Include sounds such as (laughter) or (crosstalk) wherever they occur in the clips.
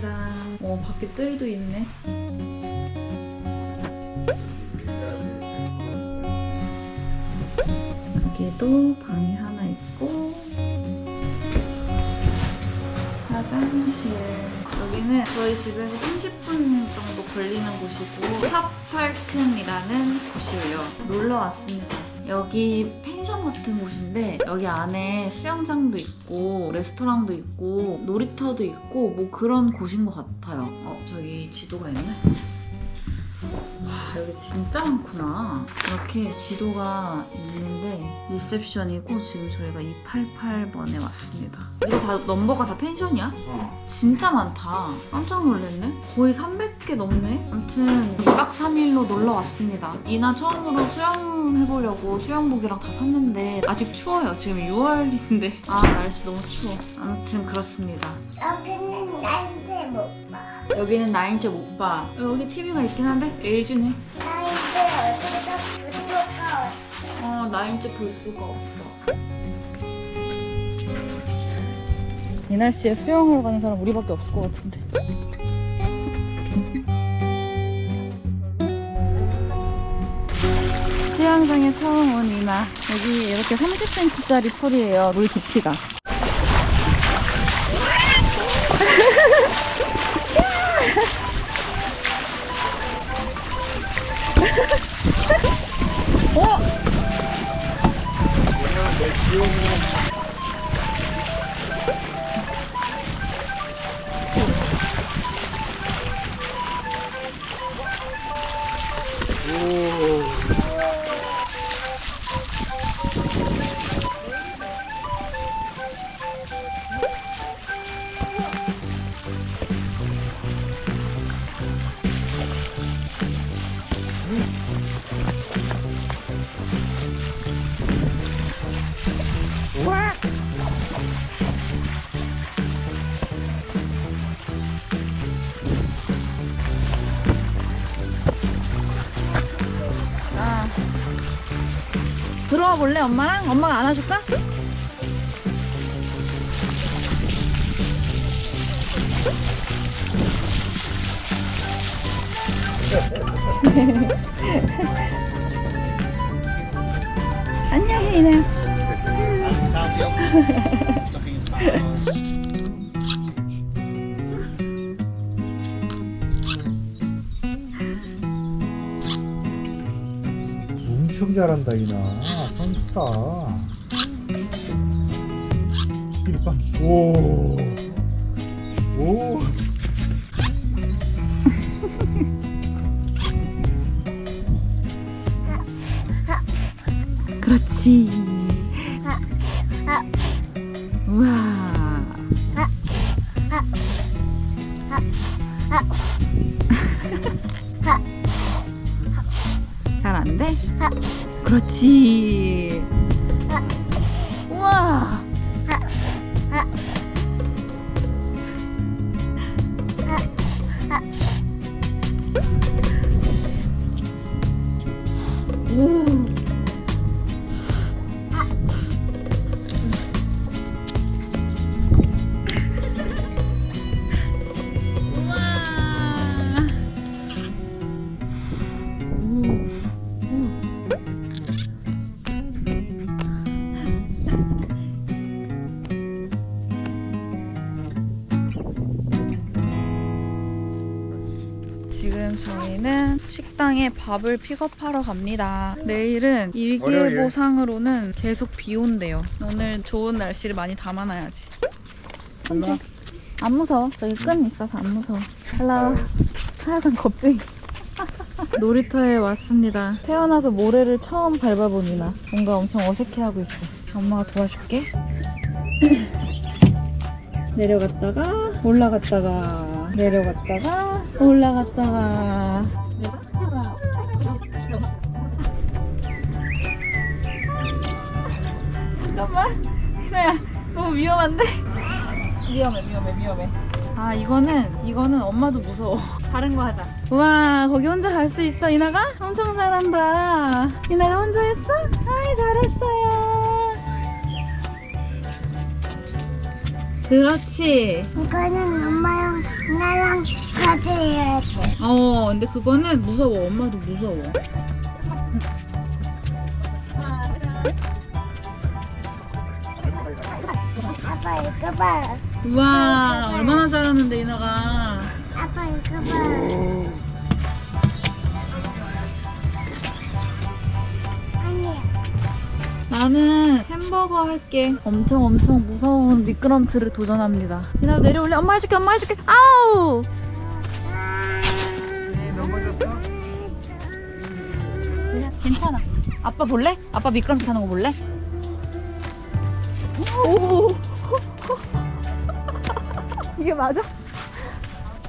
왔습니다. 어, 밖에 뜰도 있네. 여기도 방이 하나 있고 화장실 여기는 저희 집에서 30분 정도 걸리는 곳이고 탑파크이라는 곳이에요 놀러 왔습니다 여기 펜션 같은 곳인데 여기 안에 수영장도 있고 레스토랑도 있고 놀이터도 있고 뭐 그런 곳인 것 같아요. 어 저기 지도가 있네. 와 여기 진짜 많구나. 이렇게 지도가 있는데 리셉션이고 지금 저희가 288번에 왔습니다. 이거 다 넘버가 다 펜션이야? 어. 진짜 많다. 깜짝 놀랐네. 거의 300개 넘네. 아무튼 2박 3일로 놀러 왔습니다. 이나 처음으로 수영 해보려고 수영복이랑 다 샀는데 아직 추워요. 지금 6월인데. 아 날씨 너무 추워. 아무튼 그렇습니다. 여기는 나인데 못 봐. 여기는 나인제 못 봐. 여기 TV가 있긴 한데? LG네. 나인데 어디서 부조가 어, 나인째 볼 수가 없어. 이 날씨에 수영하러 가는 사람 우리밖에 없을 것 같은데. 수영장에 처음 온 이나. 여기 이렇게 30cm짜리 풀이에요, 물 깊이가. (laughs) (laughs) 어? 볼래 엄마랑? 엄마가 안아줄까? (laughs) 안녕히 이네 엄청 잘한다 이나 선수다 이리 봐. 잘안 돼? 그렇지. 우와. 오. 식당에 밥을 픽업하러 갑니다. 내일은 일기예보상으로는 계속 비 온대요. 오늘 좋은 날씨를 많이 담아놔야지. 와. 안 무서워. 저기 끈 있어서 안 무서워. 헬라 하여간 겁쟁이. (laughs) 놀이터에 왔습니다. 태어나서 모래를 처음 밟아보니나 뭔가 엄청 어색해하고 있어. 엄마가 도와줄게. (clears throat) 내려갔다가 올라갔다가 내려갔다가 올라갔다가 잠깐만. 희나야 너무 위험한데? 위험해 위험해 위험해. 아 이거는 이거는 엄마도 무서워. (laughs) 다른 거 하자. 우와 거기 혼자 갈 수 있어 이나가? 엄청 잘한다. 이나가 혼자 했어? 아이 잘했어요. 그렇지. 이거는 엄마랑 나랑 사줘야 돼. 어 근데 그거는 무서워. 엄마도 무서워 아빠 이거 봐. 우와 얼마나 잘하는데 이나가 아빠 이거 봐. 아니야. 나는 햄버거 할게 엄청 엄청 무서운 미끄럼틀을 도전합니다 이나 내려올래? 엄마 해줄게 엄마 해줄게 아우 넘어졌어? 괜찮아 아빠 볼래? 아빠 미끄럼틀 타는 거 볼래? 오 이게 맞아?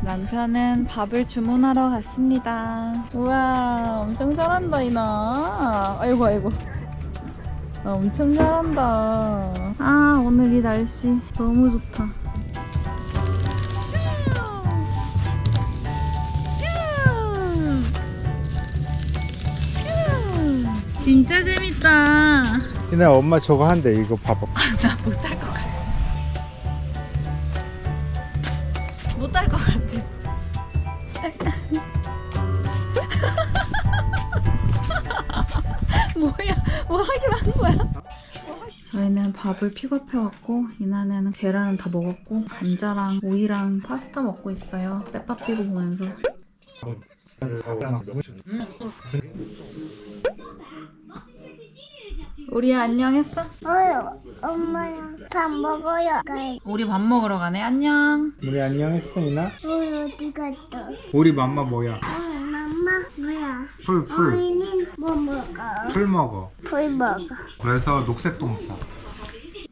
남편은 밥을 주문하러 갔습니다. 우와, 엄청 잘한다, 이나. 아이고, 아이고. 나 엄청 잘한다. 아, 오늘 이 날씨 너무 좋다. 진짜 재밌다. 이나 엄마 저거 한대 이거 봐봐 나 못할 것 같아. 못할 밥을 픽업해 왔고 이나는 계란은 다 먹었고 감자랑 오이랑 파스타 먹고 있어요. 빼밥 피고 보면서. 우리야 안녕했어? 어요. 엄마랑 밥 먹어요. 가요. 우리 밥 먹으러 가네. 안녕. 우리 안녕했어 이나? 어 어디 갔어? 우리 맘마 뭐야? 어 엄마 뭐야? 풀 풀. 어이는 뭐 먹어? 풀 먹어 불 먹어. 그래서 녹색 똥 싸.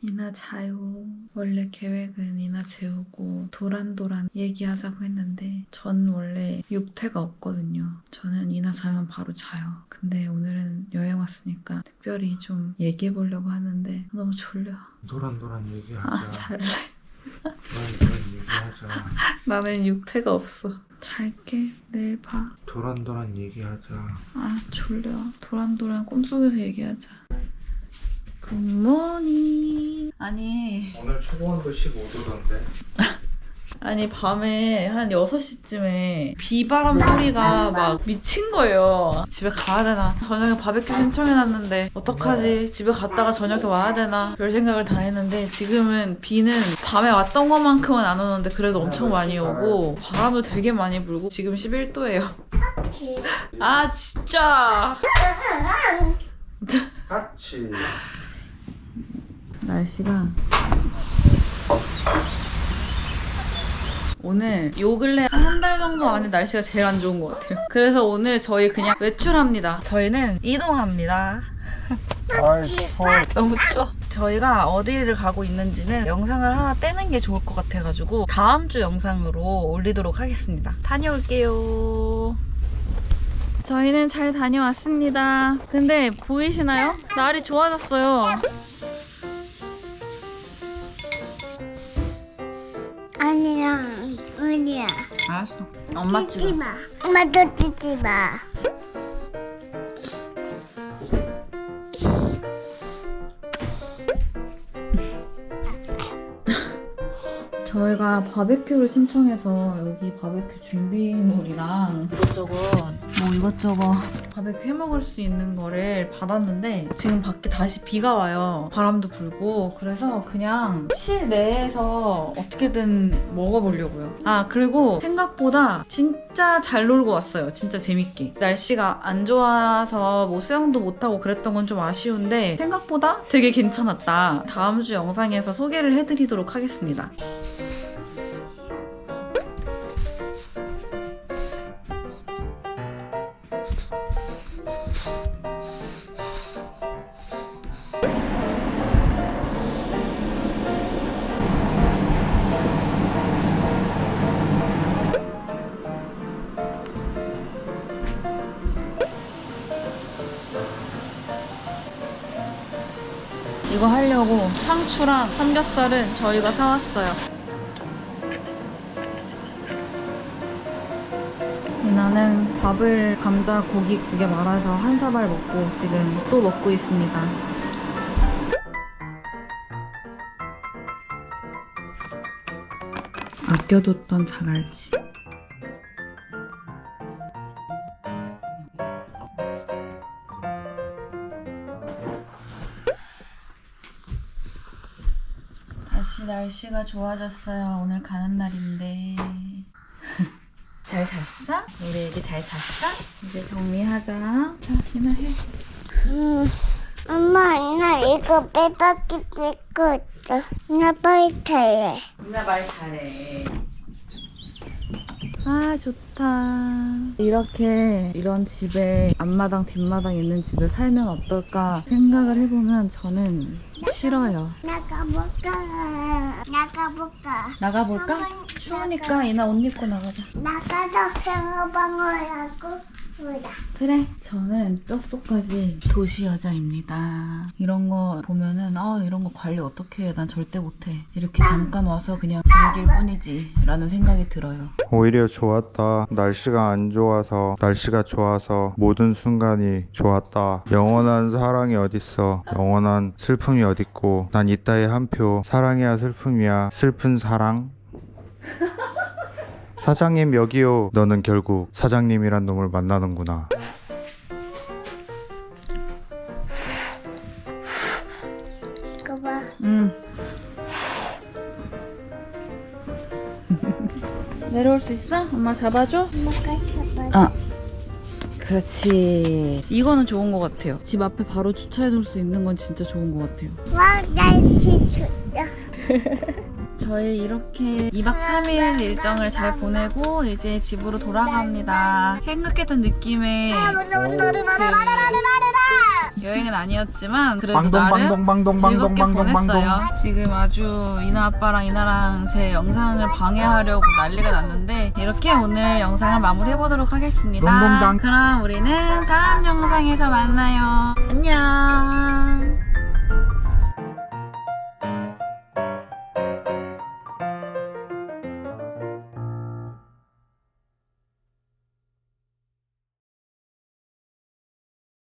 이나 자요. 원래 계획은 이나 재우고 도란도란 얘기하자고 했는데 전 원래 육퇴가 없거든요. 저는 이나 자면 바로 자요. 근데 오늘은 여행 왔으니까 특별히 좀 얘기해 보려고 하는데 너무 졸려. 도란도란 얘기하자 아 잘래. 도란도란 얘기하자 (laughs) 나는 육퇴가 없어. 잘게. 내일 봐. 도란도란 얘기하자 아 졸려. 도란도란 꿈속에서 얘기하자. 굿모닝. 아니. 오늘 최고온도 15도던데. 아니 밤에 한 6시쯤에 비바람 소리가 막 미친 거예요. 집에 가야 되나? 저녁에 바베큐 신청해놨는데 어떡하지? 집에 갔다가 저녁에 와야 되나? 별 생각을 다 했는데 지금은 비는 밤에 왔던 것만큼은 안 오는데 그래도 엄청 많이 오고 바람도 되게 많이 불고 지금 11도예요. 아 진짜! (laughs) (laughs) 같이 날씨가 오늘 요 근래 한 달 정도 안에 날씨가 제일 안 좋은 것 같아요. 그래서 오늘 저희 그냥 외출합니다. 저희는 이동합니다. (laughs) 너무 추워. 저희가 어디를 가고 있는지는 영상을 하나 떼는 게 좋을 것 같아가지고 다음 주 영상으로 올리도록 하겠습니다. 다녀올게요. 저희는 잘 다녀왔습니다. 근데 보이시나요? 날이 좋아졌어요. 아니야. 알았어. 엄마 찢지 찍어. 마. 엄마도 찢지 마. 저희가 바베큐를 신청해서 여기 바베큐 준비물이랑 이것저것 뭐 이것저것 바베큐 해 먹을 수 있는 거를 받았는데 지금 밖에 다시 비가 와요. 바람도 불고 그래서 그냥 실내에서 어떻게든 먹어보려고요. 아 그리고 생각보다 진짜 잘 놀고 왔어요. 진짜 재밌게. 날씨가 안 좋아서 뭐 수영도 못하고 그랬던 건 좀 아쉬운데 생각보다 되게 괜찮았다. 다음 주 영상에서 소개를 해드리도록 하겠습니다. 이거 하려고 상추랑 삼겹살은 저희가 사왔어요. 이나는 밥을 감자 고기 국에 말아서 한 사발 먹고 지금 또 먹고 있습니다. 아껴뒀던 자갈치. 날씨가 좋아졌어요. 오늘 가는 날인데. 잘 잤어? 우리 애기 잘 잤어? 이제 정리하자. 자, 이나 해. 음, 엄마, 나 이거 빼박기 찍고 있어. 나 빨리 탈래. 이나 말 잘해. 아 좋다. 이렇게 이런 집에 앞마당 뒷마당 있는 집에 살면 어떨까 생각을 해보면 저는 싫어요. 나가볼까? 나가볼까? 나가볼까? 추우니까 이나 옷 입고 나가자. 나가서 팽어방어라고 보다. 그래. 저는 뼛속까지 도시 여자입니다. 이런 거 보면은 아 이런 거 관리 어떻게 해? 난 절대 못해. 이렇게 잠깐 와서 그냥 즐길 뿐이지. 라는 생각이 들어요. 오히려 좋았다. 날씨가 안 좋아서 날씨가 좋아서 모든 순간이 좋았다. 영원한 사랑이 어딨어? 영원한 슬픔이 어딨고? 난 이따의 한 표. 사랑이야 슬픔이야. 슬픈 사랑. (laughs) 사장님 여기요. 너는 결국 사장님이란 놈을 만나는구나. 이거 봐. 응. (laughs) 내려올 수 있어? 엄마 잡아줘? 엄마가 잡아. 아. 그렇지. 이거는 좋은 것 같아요. 집 앞에 바로 주차해 놓을 수 있는 건 진짜 좋은 것 같아요. 와, 날씨 좋다. (laughs) 저희 이렇게 2박 3일 일정을 잘 보내고 이제 집으로 돌아갑니다. 생각했던 느낌의 그 여행은 아니었지만 그래도 나름 즐겁게 보냈어요. 지금 아주 이나 아빠랑 이나랑 제 영상을 방해하려고 난리가 났는데 이렇게 오늘 영상을 마무리해보도록 하겠습니다. 그럼 우리는 다음 영상에서 만나요. 안녕.